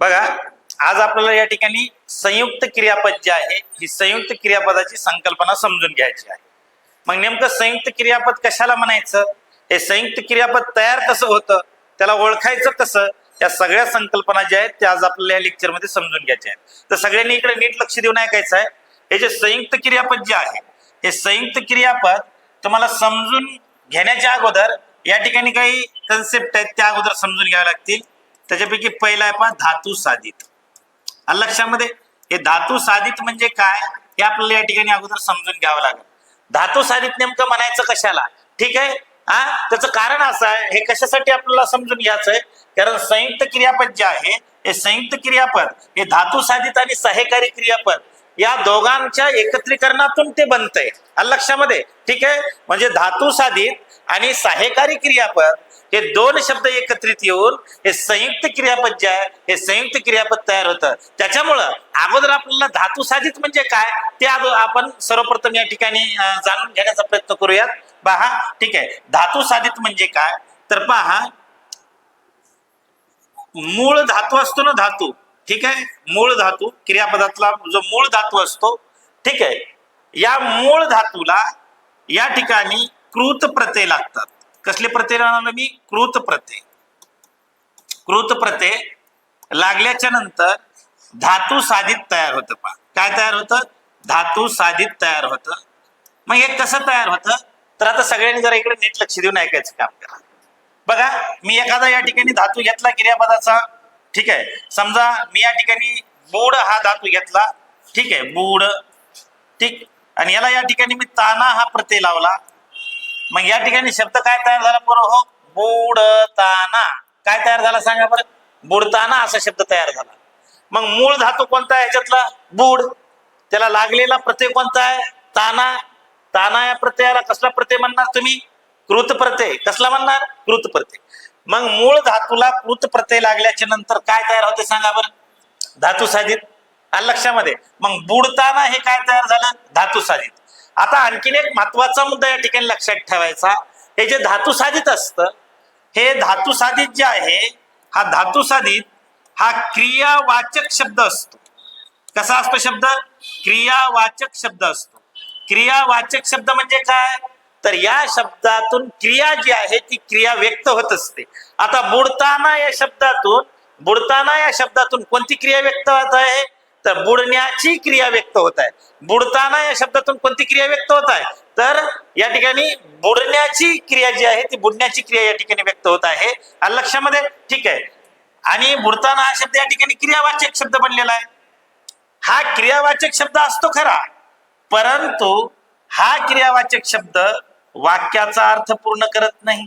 बघा आज आपल्याला या ठिकाणी संयुक्त क्रियापद जे आहे ही संयुक्त क्रियापदाची संकल्पना समजून घ्यायची आहे. मग नेमकं संयुक्त क्रियापद कशाला म्हणायचं? हे संयुक्त क्रियापद तयार कसं होतं? त्याला ओळखायचं कसं? या सगळ्या संकल्पना ज्या आहेत त्या आज आपल्याला या लेक्चरमध्ये समजून घ्यायच्या आहेत. तर सगळ्यांनी इकडे नीट लक्ष देऊन ऐकायचं आहे. हे जे संयुक्त क्रियापद जे आहे हे संयुक्त क्रियापद तुम्हाला समजून घेण्याच्या अगोदर या ठिकाणी काही कन्सेप्ट आहेत त्या अगोदर समजून घ्याव्या लागतील. त्याच्यापैकी पहिला आहे पहा धातू साधित. लक्षामध्ये हे धातू साधित म्हणजे काय? हे आपल्याला या ठिकाणी अगोदर समजून घ्यावं लागेल. धातू साधित नेमकं म्हणायचं कशाला? ठीक आहे? हा त्याचं कारण असं आहे हे कशासाठी आपल्याला समजून घ्यायचं आहे? कारण संयुक्त क्रियापद जे आहे हे संयुक्त क्रियापद हे धातू साधित आणि सहकारी क्रियापद या दोघांच्या एकत्रीकरणातून ते बनतंय. लक्षामध्ये? ठीक आहे? म्हणजे धातू साधित आणि सहायकारी क्रियापद हे दोन शब्द एकत्रित येऊन हे संयुक्त क्रियापद जे आहे हे संयुक्त क्रियापद तयार होतं. त्याच्यामुळं अगोदर आपल्याला धातू साधित म्हणजे काय? ते आपण सर्वप्रथम या ठिकाणी जाणून घेण्याचा प्रयत्न करूयात. पहा ठीक आहे. धातू साधित म्हणजे काय? तर पहा मूळ धातू असतो ना धातू. ठीक आहे? मूळ धातू क्रियापदातला जो मूळ धातू असतो ठीक आहे? या मूळ धातूला या ठिकाणी कृत प्रत्यय लागतात. कसले प्रत्यय लागणार मी? कृत प्रत्यय. कृत प्रत्यय लागल्याच्या नंतर धातू साधित तयार होतं पा काय तयार होतं? धातू साधित तयार होतं. मग हे कसं तयार होतं? तर आता सगळ्यांनी जरा इकडे नीट लक्ष देऊन ऐकायचं काम करा. बघा मी एखादा या ठिकाणी धातू घेतला क्रियापदाचा. ठीक आहे. समजा मी या ठिकाणी बोड हा धातू घेतला. ठीक आहे बूड ठीक. आणि याला या ठिकाणी मी ताना हा प्रत्यय लावला. मग या ठिकाणी शब्द काय तयार झाला बरं? हो बुडताना काय तयार झाला सांगा बरं? बुडताना असा शब्द तयार झाला. मग मूळ धातू कोणता आहे याच्यातला? बुड त्याला लागलेला प्रत्यय कोणता आहे? ताना. ताना या प्रत्ययाला कसला प्रत्यय म्हणणार तुम्ही? कृत प्रत्यय. कसला म्हणणार? कृत प्रत्यय. मग मूळ धातूला कृत प्रत्यय लागल्याच्या नंतर काय तयार होते सांगा बरं? धातू साधित. लक्षामध्ये मग बुडताना हे काय तयार झालं? धातू साधित. आता आणखीन एक महत्त्वाचा मुद्दा या ठिकाणी लक्षात ठेवायचा. हे जे धातू साधित असतं हे धातू साधित जे आहे हा धातू साधित हा क्रियावाचक शब्द असतो. कसा असतो शब्द? क्रियावाचक शब्द असतो. क्रियावाचक शब्द म्हणजे काय? तर या शब्दातून क्रिया जी आहे ती क्रिया व्यक्त होत असते. आता बुडताना या शब्दातून बुडताना या शब्दातून कोणती क्रिया व्यक्त होत आहे? तर बुडण्याची क्रिया व्यक्त होत आहे. बुडताना या शब्दातून कोणती क्रिया व्यक्त होत आहे? तर या ठिकाणी बुडण्याची क्रिया जी आहे ती बुडण्याची क्रिया या ठिकाणी व्यक्त होत आहे. लक्षामध्ये ठीक आहे. आणि बुडताना हा शब्द या ठिकाणी क्रियावाचक शब्द बनलेला आहे. हा क्रियावाचक शब्द असतो खरा. परंतु हा क्रियावाचक शब्द वाक्याचा अर्थ पूर्ण करत नाही.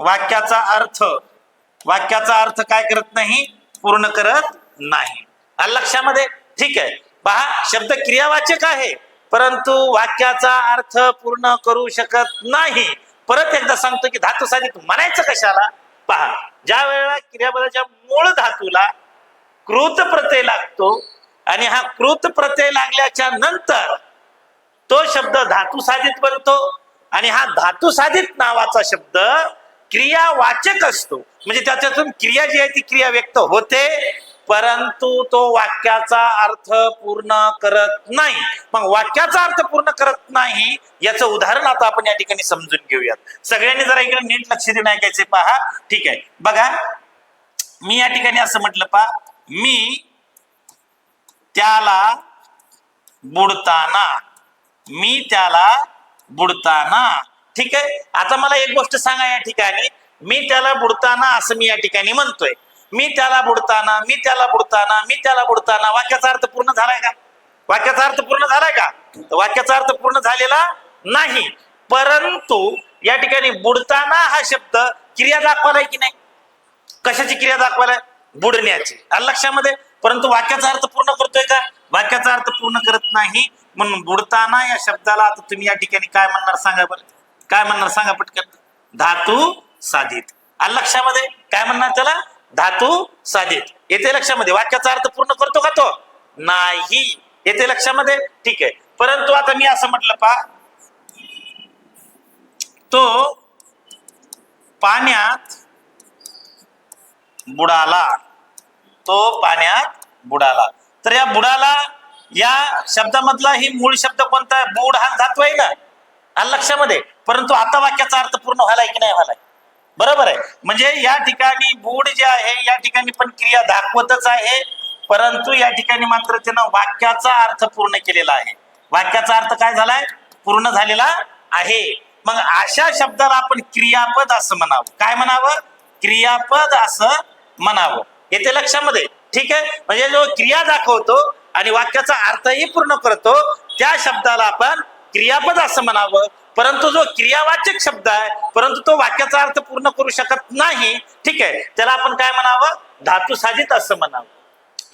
वाक्याचा अर्थ वाक्याचा अर्थ काय करत नाही? पूर्ण करत नाही. लक्षामध्ये ठीक आहे. पहा शब्द क्रियावाचक आहे परंतु वाक्याचा अर्थ पूर्ण करू शकत नाही. परत एकदा सांगतो की धातू साधित म्हणायचं कशाला? पहा ज्या वेळेला क्रियापदाच्या मूळ धातूला कृत प्रत्यय लागतो आणि हा कृत प्रत्यय लागल्याच्या नंतर तो शब्द धातू साधित बनतो आणि हा धातू साधित नावाचा शब्द क्रियावाचक असतो. म्हणजे त्याच्यातून क्रिया जी आहे ती क्रिया व्यक्त होते परंतु तो वाक्याचा अर्थ पूर्ण करत नाही. मग वाक्याचा अर्थ पूर्ण करत नाही याचं उदाहरण आता आपण या ठिकाणी समजून घेऊयात. सगळ्यांनी जरा इकडे नीट लक्ष देऊन ऐकायचे पहा. ठीक आहे. बघा. मी या ठिकाणी असं म्हटलं पहा मी त्याला बुडताना मी त्याला बुडताना. ठीक आहे? आता मला एक गोष्ट सांगा या ठिकाणी. मी त्याला बुडताना असं मी या ठिकाणी म्हणतोय. मी त्याला बुडताना मी त्याला बुडताना मी त्याला बुडताना वाक्याचा अर्थ पूर्ण झालाय का? वाक्याचा अर्थ पूर्ण झालाय का? तर वाक्याचा अर्थ पूर्ण झालेला नाही. परंतु या ठिकाणी बुडताना हा शब्द क्रिया दाखवालाय की नाही? कशाची क्रिया दाखवायला बुडण्याची. लक्षामध्ये? परंतु वाक्याचा अर्थ पूर्ण करतोय का? वाक्याचा अर्थ पूर्ण करत नाही. म्हणून बुडताना या शब्दाला आता तुम्ही या ठिकाणी काय म्हणणार सांगा बरं. काय म्हणणार सांगा पटकन. धातू साधित. आणि लक्षामध्ये? काय म्हणणार त्याला? धातू साधित. येते लक्षामध्ये. वाक्याचा अर्थ पूर्ण करतो का तो? नाही. येते लक्षामध्ये? ठीक आहे. परंतु आता मी असं म्हटलं पा. तो पाण्यात बुडाला. तो पाण्यात बुडाला. तर या बुडाला या शब्दामधला ही मूळ शब्द कोणता? आहे हा धातू आहे ना? हा लक्षामध्ये. परंतु आता वाक्याचा अर्थ पूर्ण व्हायलाय की नाही व्हायलाय बरोबर आहे. म्हणजे या ठिकाणी बूड जे आहे या ठिकाणी पण क्रिया दाखवतच आहे. परंतु या ठिकाणी मात्र त्यानं वाक्याचा अर्थ पूर्ण केलेला आहे. वाक्याचा अर्थ काय झालाय? पूर्ण झालेला आहे. मग अशा शब्दाला आपण क्रियापद असं म्हणावं. काय म्हणावं? क्रियापद असं म्हणावं. येते लक्षामध्ये. ठीक आहे? म्हणजे जो क्रिया दाखवतो आणि वाक्याचा अर्थही पूर्ण करतो. त्या शब्दाला आपण क्रियापद असं म्हणावं. परंतु जो क्रियावाचक शब्द आहे परंतु तो वाक्याचा अर्थ पूर्ण करू शकत नाही ठीक आहे. त्याला आपण काय म्हणावं? धातू साधित असं म्हणावं.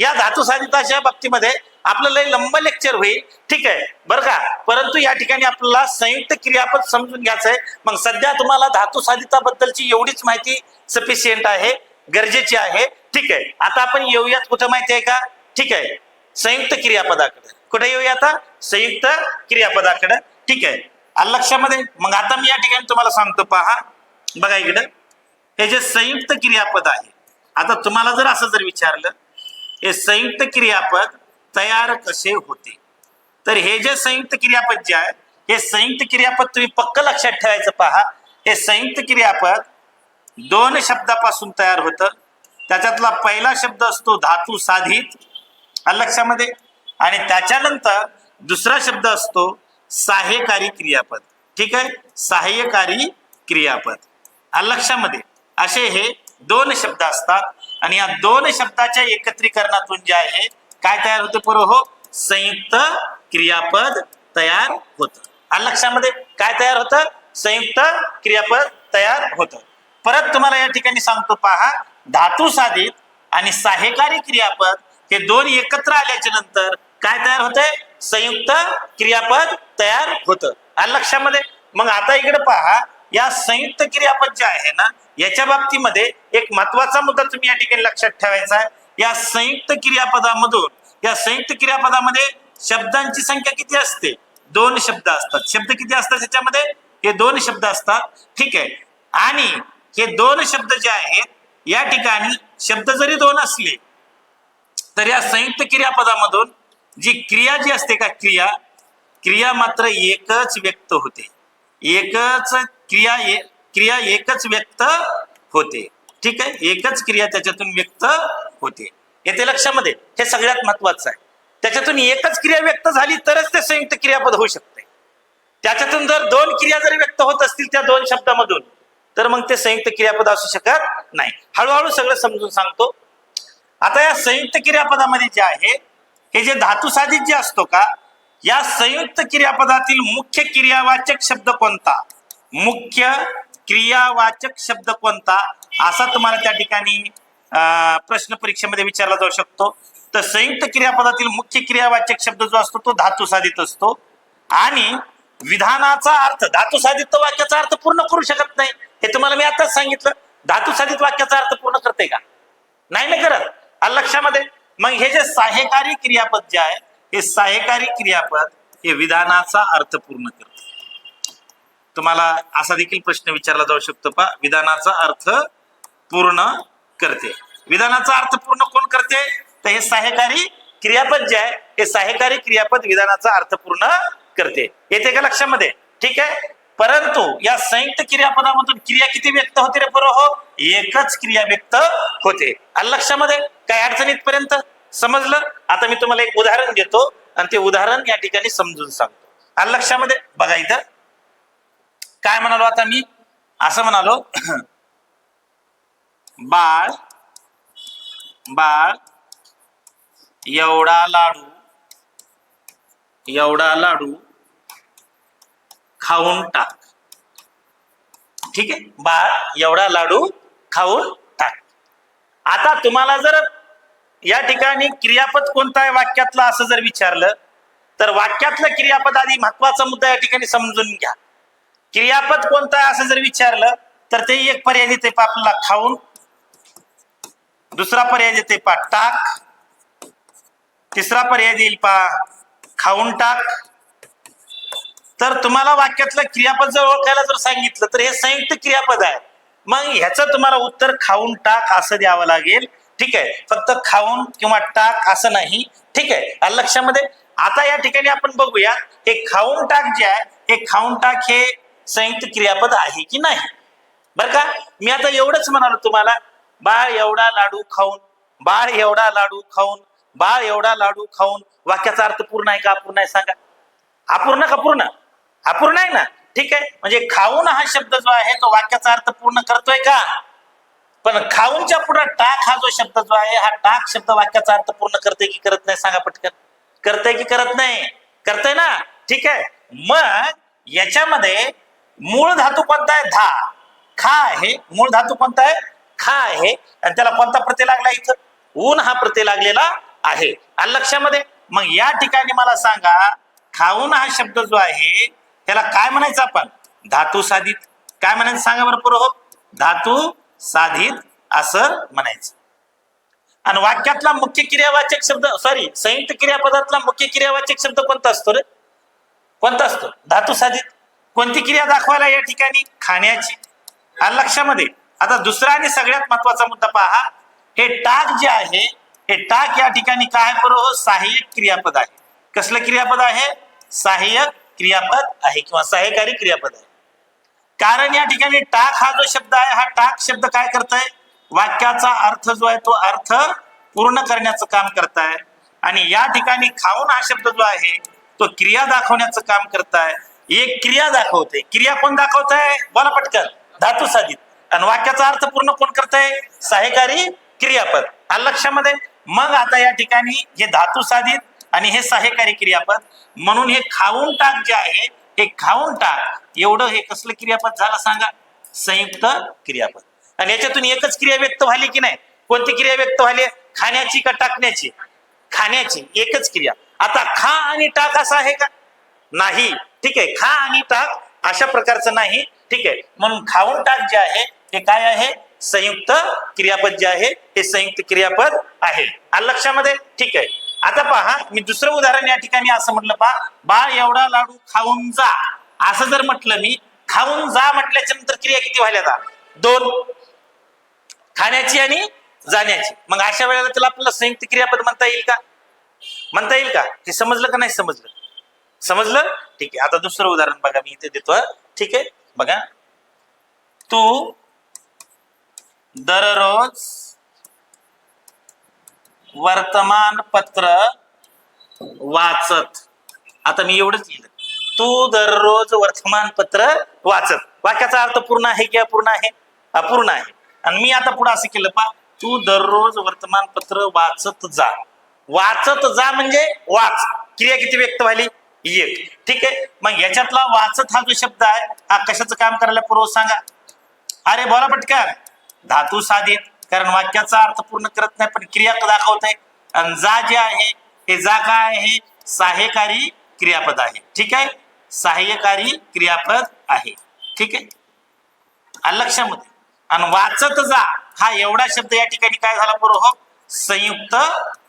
या धातू साधिताच्या बाबतीमध्ये आपलं लय लंब लेक्चर होईल ठीक आहे. बरं का? परंतु या ठिकाणी आपल्याला संयुक्त क्रियापद समजून घ्यायचं आहे मग सध्या तुम्हाला धातू साधिताबद्दलची एवढीच माहिती सफिशियंट आहे गरजेची आहे ठीक आहे. आता आपण येऊयात कुठं माहिती आहे का? ठीक आहे. संयुक्त क्रियापदाकडे. कुठे येऊया आता? संयुक्त क्रियापदाकडे. ठीक आहे. आलं लक्षामध्ये? मग आता मी या ठिकाणी तुम्हाला सांगतो पहा. बघा इकडं. हे जे संयुक्त क्रियापद आहे आता तुम्हाला जर असं जर विचारलं हे संयुक्त क्रियापद तयार कसे होते? तर हे जे संयुक्त क्रियापद जे आहे हे संयुक्त क्रियापद तुम्ही पक्क लक्षात ठेवायचं पहा. हे संयुक्त क्रियापद दोन शब्दापासून तयार होतं. त्याच्यातला पहिला शब्द असतो धातू साधित लक्षामध्ये आणि त्याच्यानंतर दुसरा शब्द असतो सहाय्यकारी क्रियापद. ठीक आहे? सहाय्यकारी क्रियापद. आलं लक्षामध्ये असे हे दोन शब्द असतात. आणि या दोन शब्दाच्या एकत्रीकरणातून जे आहे काय तयार होते पूर्व? हो संयुक्त क्रियापद तयार होत. आलं लक्षामध्ये काय तयार होतं? संयुक्त क्रियापद तयार होतं. परत तुम्हाला या ठिकाणी सांगतो पहा धातू साधित आणि सहाय्यकारी क्रियापद हे दोन एकत्र आल्याच्यानंतर काय तयार होतंय? संयुक्त क्रियापद तयार होतं. आणि लक्षामध्ये? मग आता इकडे पहा या संयुक्त क्रियापद जे आहे ना याच्या बाबतीमध्ये एक महत्त्वाचा मुद्दा तुम्ही या ठिकाणी लक्षात ठेवायचा आहे. या संयुक्त क्रियापदामधून या संयुक्त क्रियापदामध्ये शब्दांची संख्या किती असते? दोन शब्द असतात. शब्द किती असतात त्याच्यामध्ये हे दोन शब्द असतात. ठीक आहे. आणि हे दोन शब्द जे आहेत या ठिकाणी शब्द जरी दोन असले तर या संयुक्त क्रियापदामधून जी क्रिया जी असते का क्रिया क्रिया मात्र एकच व्यक्त होते. एकच क्रिया ए- क्रिया एकच व्यक्त होते. ठीक आहे? एकच क्रिया त्याच्यातून व्यक्त होते. येते लक्षामध्ये हे सगळ्यात महत्वाचं आहे. त्याच्यातून एकच क्रिया व्यक्त झाली तरच ते संयुक्त क्रियापद होऊ शकते. त्याच्यातून जर दोन क्रिया जर व्यक्त होत असतील त्या दोन शब्दामधून तर मग ते संयुक्त क्रियापद असू शकत नाही. हळूहळू सगळं समजून सांगतो. आता या संयुक्त क्रियापदामध्ये जे आहे हे जे धातुसाधित जे असतो का या संयुक्त क्रियापदातील मुख्य क्रियावाचक शब्द कोणता? मुख्य क्रियावाचक शब्द कोणता? असा तुम्हाला त्या ठिकाणी प्रश्न परीक्षेमध्ये विचारला जाऊ शकतो. तर संयुक्त क्रियापदातील मुख्य क्रियावाचक शब्द जो असतो तो धातू साधित असतो. आणि विधानाचा अर्थ धातू साधित वाक्याचा अर्थ पूर्ण करू शकत नाही. हे तुम्हाला मी आताच सांगितलं. धातू साधित वाक्याचा अर्थ पूर्ण करते का? नाही ना करत? लक्षामध्ये. मग हे जे सहाय्यकारी क्रियापद जे आहे हे सहाय्यकारी क्रियापद हे विधानाचा अर्थ पूर्ण करते. तुम्हाला असा देखील प्रश्न विचारला जाऊ शकतो पा विधानाचा अर्थ पूर्ण करते. विधानाचा अर्थ पूर्ण कोण करते? तर हे सहाय्यकारी क्रियापद जे आहे हे सहाय्यकारी क्रियापद विधानाचा अर्थ पूर्ण करते. येते का लक्षामध्ये? ठीक आहे? परंतु या संयुक्त क्रियापदामधून क्रिया किती व्यक्त होते रे बरोबर हो एकच क्रिया व्यक्त होते. लक्षामध्ये काय अडचणीत पर्यंत समजलं? आता मी तुम्हाला एक उदाहरण देतो आणि ते उदाहरण या ठिकाणी समजून सांगतो. लक्षामध्ये बघा इथं. काय म्हणालो आता मी? असं म्हणालो बाळ बाळ एवढा लाडू एवढा लाडू खाऊन टाक. ठीक आहे? बाळ एवढा लाडू खाऊन टाक. आता तुम्हाला जर या ठिकाणी क्रियापद कोणता आहे वाक्यातलं असं जर विचारलं तर वाक्यातलं क्रियापद आधी महत्त्वाचा मुद्दा या ठिकाणी समजून घ्या. क्रियापद कोणतं आहे असं जर विचारलं तर ते एक पर्याय देते आपल्याला खाऊन दुसरा पर्याय देते पा टाक. तिसरा पर्याय देईल पा खाऊन टाक. तर तुम्हाला वाक्यातलं क्रियापद जर ओळखायला जर सांगितलं तर हे संयुक्त क्रियापद आहे. मग ह्याचं तुम्हाला उत्तर खाऊन टाक असं द्यावं लागेल. ठीक आहे? फक्त खाऊन किंवा टाक असं नाही. ठीक आहे? लक्षामध्ये आता या ठिकाणी आपण बघूया हे खाऊन टाक जे आहे हे खाऊन टाक हे संयुक्त क्रियापद आहे की नाही? बर का? मी आता एवढंच म्हणालो तुम्हाला बाळ एवढा लाडू खाऊन बाळ एवढा लाडू खाऊन बाळ एवढा लाडू खाऊन वाक्याचा अर्थ पूर्ण आहे का अपूर्ण आहे सांगा. अपूर्ण का पूर्ण? अपूर्ण आहे ना? ठीक आहे? म्हणजे खाऊन हा शब्द जो आहे तो वाक्याचा अर्थ पूर्ण करतोय का? पण खाऊनच्या पुढे टाक हा जो शब्द जो आहे हा टाक शब्द वाक्याचा अर्थ पूर्ण करते की करत नाही? सांगा पटकन. करते की करत नाही? करतय ना? ठीक आहे? मग याच्यामध्ये मूळ धातू कोणता आहे? धा. खा आहे मूळ धातू कोणता आहे? खा आहे आणि त्याला कोणता प्रत्यय लागला इथं? ऊन हा प्रत्यय लागलेला आहे. आणि लक्षामध्ये? मग या ठिकाणी मला सांगा खाऊन हा शब्द जो आहे त्याला काय म्हणायचं आपण? धातू साधित. काय म्हणायचं सांगा बरं पुरं हो धातू साधित असं म्हणायचं. आणि वाक्यातला मुख्य क्रियावाचक शब्द सॉरी संयुक्त क्रियापदातला मुख्य क्रियावाचक शब्द कोणता असतो रे? कोणता असतो? धातू साधित. कोणती क्रिया दाखवायला या ठिकाणी? खाण्याची. आणि लक्षामध्ये आता दुसरा आणि सगळ्यात महत्त्वाचा मुद्दा पहा. हे टाक जे आहे हे टाक या ठिकाणी काय बरोबर सहाय्यक क्रियापद आहे. कसलं क्रियापद आहे? सहाय्यक क्रियापद आहे किंवा सहकारी क्रियापद आहे. कारण या ठिकाणी टाक हा जो शब्द आहे हा टाक शब्द काय करताय? वाक्याचा अर्थ जो आहे तो अर्थ पूर्ण करण्याचं काम करताय. आणि या ठिकाणी खाऊन हा शब्द जो आहे तो क्रिया दाखवण्याचं काम करताय. एक क्रिया दाखवते. क्रिया कोण दाखवत आहे बोला पटकन. धातू साधित. आणि वाक्याचा अर्थ पूर्ण कोण करताय? सहकारी क्रियापद. हा लक्षामध्ये? मग आता या ठिकाणी हे धातू साधित आणि हे सहायकारी क्रियापद म्हणून हे खाऊन टाक जे आहे हे खाऊन टाक. एवढं हे कसलं क्रियापद झालं सांगा? संयुक्त क्रियापद. आणि याच्यातून एकच क्रिया व्यक्त व्हाली की नाही? कोणती क्रिया व्यक्त व्हाली? खाण्याची का टाकण्याची? खाण्याची. एकच क्रिया. आता खा आणि टाक असं आहे का? नाही. ठीक आहे. खा आणि टाक अशा प्रकारचं नाही. ठीक आहे. म्हणून खाऊन टाक जे आहे हे काय आहे? संयुक्त क्रियापद जे आहे हे संयुक्त क्रियापद आहे. लक्षामध्ये? ठीक आहे. आता पहा मी दुसरं उदाहरण या ठिकाणी असं म्हटलं पहा बाळ एवढा लाडू खाऊन जा. असं जर म्हटलं मी खाऊन जा म्हटल्याच्या नंतर क्रिया किती व्हायला जा दोन. खाण्याची आणि जाण्याची. मग अशा वेळेला त्याला आपल्याला संयुक्त क्रियापद म्हणता येईल का? म्हणता येईल का? हे समजलं का नाही समजलं? समजलं? ठीक आहे. आता दुसरं उदाहरण बघा मी इथे देतो ठीक आहे? बघा. तू दररोज वर्तमानपत्र वाचत. आता मी एवढंच लिहिलं. तू दररोज वर्तमानपत्र वाचत. वाक्याचा अर्थ पूर्ण आहे की अपूर्ण आहे? अपूर्ण आहे. आणि मी आता पुढे असं केलं पा तू दररोज वर्तमानपत्र वाचत जा. वाचत जा म्हणजे वाच. क्रिया किती व्यक्त व्हायली? एक. ठीक आहे? मग याच्यातला वाचत हा जो शब्द आहे हा कशाचं काम करायला पूर्व सांगा? अरे बोला पटकन. धातू साधित. कारण वाक्याचा अर्थ पूर्ण करत नाही पण क्रिया दाखवत आहे. आणि जा जे आहे हे जा काय आहे? सहाय्यकारी क्रियापद आहे. ठीक आहे? सहाय्यकारी क्रियापद आहे. ठीक आहे? लक्षामध्ये आणि वाचत जा हा एवढा शब्द या ठिकाणी काय झाला बरोबर हो? संयुक्त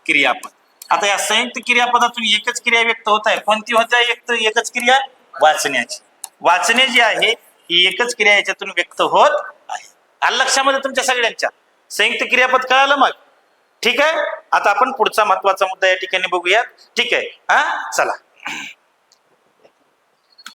क्रियापद. आता या संयुक्त क्रियापदातून एकच क्रिया व्यक्त होत आहे. कोणती होत आहे? एक एकच क्रिया वाचण्याची. वाचणे जी आहे ही एकच क्रिया याच्यातून व्यक्त होत आहे. आलं लक्षामध्ये तुमच्या सगळ्यांच्या. संयुक्त क्रियापद कळालं मग. ठीक आहे? आता आपण पुढचा महत्त्वाचा मुद्दा या ठिकाणी बघूया ठीक आहे. हा? चला.